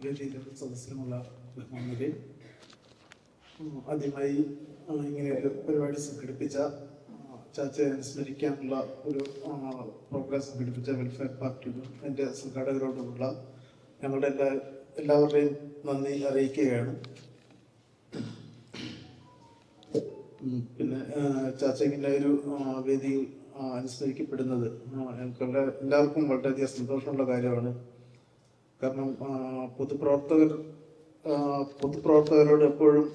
വേദിയിലും സദസ്സിലുമുള്ള ബഹുമാനരെ ഉം, ആദ്യമായി ഇങ്ങനെ ഒരു പരിപാടി സംഘടിപ്പിച്ച ചാച്ചയെ അനുസ്മരിക്കാനുള്ള ഒരു പ്രോഗ്രാം സംഘടിപ്പിച്ച വെൽഫെയർ പാർട്ടിയിലും എന്റെ സംഘാടകരോടുമുള്ള ഞങ്ങളുടെ എല്ലാ എല്ലാവരുടെയും നന്ദി അറിയിക്കുകയാണ്. പിന്നെ ചാച്ച ഇങ്ങനെ ഒരു വേദിയിൽ അനുസ്മരിക്കപ്പെടുന്നത് ഞങ്ങൾക്ക് എല്ലാവർക്കും വളരെയധികം സന്തോഷമുള്ള കാര്യമാണ്. കാരണം പൊതുപ്രവർത്തകർ പൊതുപ്രവർത്തകരോട് എപ്പോഴും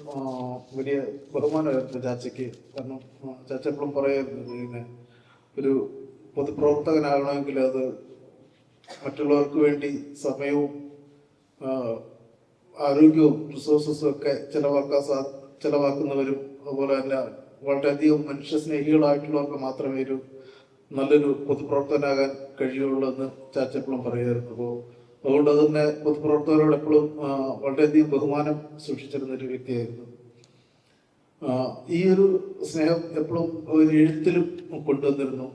വലിയ ബഹുമാനമായിരുന്നു ചാച്ചയ്ക്ക്. കാരണം ചാച്ച എപ്പോഴും പറയായിരുന്നു ഇങ്ങനെ ഒരു പൊതുപ്രവർത്തകനാകണമെങ്കിൽ അത് മറ്റുള്ളവർക്ക് വേണ്ടി സമയവും ആരോഗ്യവും റിസോഴ്സസും ഒക്കെ ചിലവാക്കാൻ സാ ചിലവാക്കുന്നവരും അതുപോലെ തന്നെ വളരെയധികം മനുഷ്യസ്നേഹികളായിട്ടുള്ളവർക്ക് മാത്രമേ ഒരു നല്ലൊരു പൊതുപ്രവർത്തകനാകാൻ കഴിയുള്ളൂ എന്ന് ചാച്ചപ്പളം പറയുമായിരുന്നു അപ്പോൾ അതുകൊണ്ട് തന്നെ പൊതുപ്രവർത്തകരോട് എപ്പോഴും വളരെയധികം ബഹുമാനം സൂക്ഷിച്ചിരുന്ന ഒരു വ്യക്തിയായിരുന്നു. ഈ ഒരു സ്നേഹം എപ്പോഴും ഒരു എഴുത്തിലും കൊണ്ടുവന്നിരുന്നു.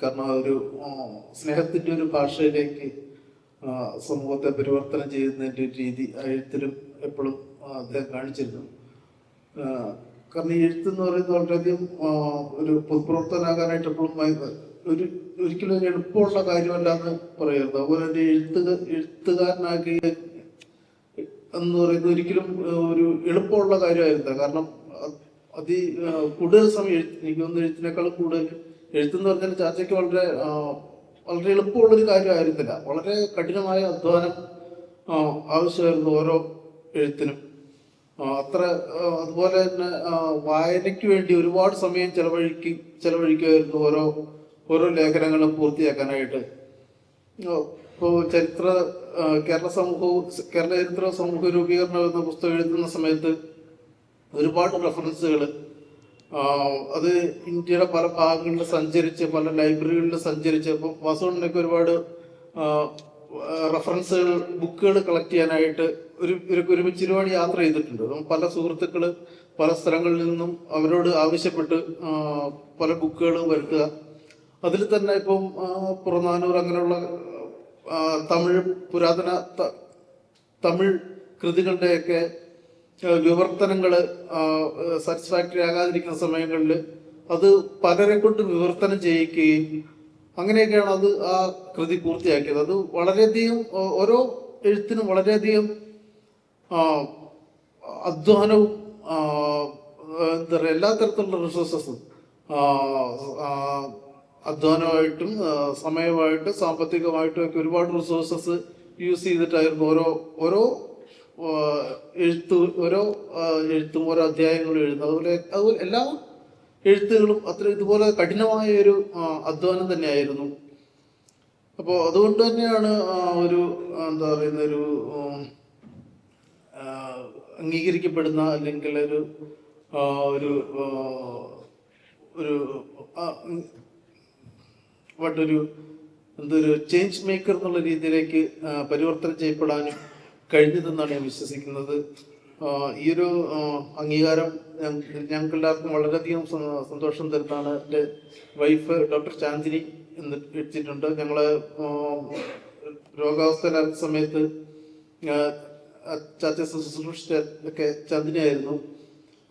കാരണം ഒരു സ്നേഹത്തിന്റെ ഒരു ഭാഷയിലേക്ക് സമൂഹത്തെ പരിവർത്തനം ചെയ്യുന്നതിന്റെ രീതി എഴുത്തിലും എപ്പോഴും അദ്ദേഹം കാണിച്ചിരുന്നു. കാരണം ഈ എന്ന് പറയുന്നത് വളരെയധികം ഒരു പൊതുപ്രവർത്തനാകാനായിട്ട് എപ്പോഴും ഒരു ഒരിക്കലും ഒരു എളുപ്പമുള്ള കാര്യമല്ല എന്ന് പറയുന്നത് അതുപോലെ തന്നെ എഴുത്തുക എഴുത്തുകാരനാക്കി എന്ന് പറയുന്നത് ഒരിക്കലും ഒരു എളുപ്പമുള്ള കാര്യമായിരുന്നില്ല. കാരണം അതി കൂടുതൽ സമയം എഴുത്ത് എനിക്ക് തോന്നുന്നു എഴുത്തിനേക്കാളും കൂടുതൽ എഴുത്തെന്ന് പറഞ്ഞാൽ ചാച്ചയ്ക്ക് വളരെ വളരെ എളുപ്പമുള്ളൊരു കാര്യമായിരുന്നില്ല. വളരെ കഠിനമായ അധ്വാനം ആവശ്യമായിരുന്നു ഓരോ എഴുത്തിനും. അത്ര അതുപോലെ തന്നെ വായനയ്ക്ക് വേണ്ടി ഒരുപാട് സമയം ചെലവഴിക്കും ചെലവഴിക്കുമായിരുന്നു ഓരോ ഓരോ ലേഖനങ്ങളും പൂർത്തിയാക്കാനായിട്ട്. ഇപ്പോൾ ചരിത്ര കേരള സമൂഹവും കേരള ചരിത്ര സമൂഹ രൂപീകരണം എന്ന പുസ്തകം എഴുതുന്ന സമയത്ത് ഒരുപാട് റെഫറൻസുകൾ അത് ഇന്ത്യയുടെ പല ഭാഗങ്ങളിൽ സഞ്ചരിച്ച് പല ലൈബ്രറികളിൽ സഞ്ചരിച്ച് ഇപ്പം വാസുണ്ണനൊക്കെ ഒരുപാട് റെഫറൻസുകൾ ബുക്കുകൾ കളക്ട് ചെയ്യാനായിട്ട് ഒരു ഒരു ഒരുമിച്ച് ഒരുപാട് യാത്ര ചെയ്തിട്ടുണ്ട്. അപ്പം പല സുഹൃത്തുക്കൾ പല സ്ഥലങ്ങളിൽ നിന്നും അവരോട് ആവശ്യപ്പെട്ട് പല ബുക്കുകൾ വരുത്തുക. അതിൽ തന്നെ ഇപ്പം പുറനാനൂർ അങ്ങനെയുള്ള തമിഴ് പുരാതന തമിഴ് കൃതികളുടെയൊക്കെ വിവർത്തനങ്ങൾ സാറ്റിസ്ഫാക്ടറി ആകാതിരിക്കുന്ന സമയങ്ങളിൽ അത് പലരെ കൊണ്ട് വിവർത്തനം ചെയ്യിക്കുകയും അങ്ങനെയൊക്കെയാണ് അത് ആ കൃതി പൂർത്തിയാക്കിയത്. അത് വളരെയധികം ഓരോ എഴുത്തിനും വളരെയധികം അധ്വാനവും എന്താ പറയുക എല്ലാ തരത്തിലുള്ള റിസോഴ്സസും അധ്വാനമായിട്ടും സമയമായിട്ട് സാമ്പത്തികമായിട്ടും ഒക്കെ ഒരുപാട് റിസോഴ്സസ് യൂസ് ചെയ്തിട്ടായിരുന്നു ഓരോ ഓരോ എഴുത്തു ഓരോ എഴുത്തും ഓരോ അധ്യായങ്ങളും എഴുതുന്നത്. അതുപോലെ അതുപോലെ എല്ലാ എഴുത്തുകളും അത്ര ഇതുപോലെ കഠിനമായ ഒരു അധ്വാനം തന്നെയായിരുന്നു. അപ്പോൾ അതുകൊണ്ട് തന്നെയാണ് ഒരു എന്താ പറയുന്ന ഒരു അംഗീകരിക്കപ്പെടുന്ന അല്ലെങ്കിൽ ഒരു ഒരു ഒരു ഒരു എന്തൊരു ചേഞ്ച് മേക്കർ എന്നുള്ള രീതിയിലേക്ക് പരിവർത്തനം ചെയ്യപ്പെടാനും കഴിഞ്ഞതെന്നാണ് ഞാൻ വിശ്വസിക്കുന്നത്. ഈ ഒരു അംഗീകാരം ഞങ്ങൾക്ക് എല്ലാവർക്കും വളരെയധികം സന്തോഷം തരുന്നതാണ് എന്റെ വൈഫ് ഡോക്ടർ ചാന്ദിനി എന്ന് വെച്ചിട്ടുണ്ട് ഞങ്ങൾ രോഗാവസ്ഥ സമയത്ത് ചാച്ച ശുശ്രൂഷിച്ച ഒക്കെ ചാന്ദിനിയായിരുന്നു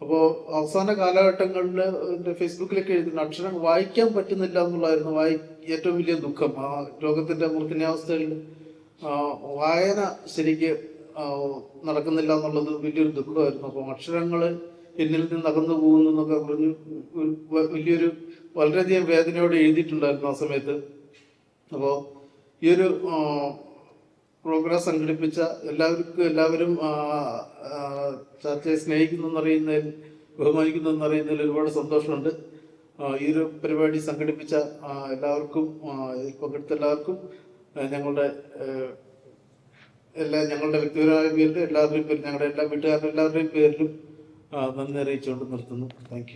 അപ്പോൾ അവസാന കാലഘട്ടങ്ങളിൽ എന്റെ ഫേസ്ബുക്കിലൊക്കെ എഴുതുന്ന അക്ഷരം വായിക്കാൻ പറ്റുന്നില്ല എന്നുള്ളതായിരുന്നു വായി ഏറ്റവും വലിയ ദുഃഖം. ആ രോഗത്തിന്റെ മൂർധന്യാവസ്ഥയിൽ ആ, വായന ശരിക്ക് നടക്കുന്നില്ല എന്നുള്ളത് വലിയൊരു ദുഃഖമായിരുന്നു. അപ്പം അക്ഷരങ്ങൾ എന്നിൽ നിന്ന് അകന്നു പോകുന്നു എന്നൊക്കെ പറഞ്ഞ് വലിയൊരു വളരെയധികം വേദനയോടെ എഴുതിയിട്ടുണ്ടായിരുന്നു ആ സമയത്ത്. അപ്പോൾ ഈ ഒരു പ്രോഗ്രാം സംഘടിപ്പിച്ച എല്ലാവർക്കും എല്ലാവരും ചർച്ചയെ സ്നേഹിക്കുന്നെന്നറിയുന്നതിൽ ബഹുമാനിക്കുന്നെന്നറിയുന്നതിൽ ഒരുപാട് സന്തോഷമുണ്ട്. ഈ ഒരു പരിപാടി സംഘടിപ്പിച്ച എല്ലാവർക്കും പങ്കെടുത്ത എല്ലാവർക്കും ഞങ്ങളുടെ എല്ലാ ഞങ്ങളുടെ വ്യക്തിപരമായ പേരിലും എല്ലാവരുടെയും പേരിലും ഞങ്ങളുടെ എല്ലാ വീട്ടുകാരുടെ എല്ലാവരുടെയും പേരിലും നന്ദി അറിയിച്ചുകൊണ്ട് നിർത്തുന്നു. താങ്ക്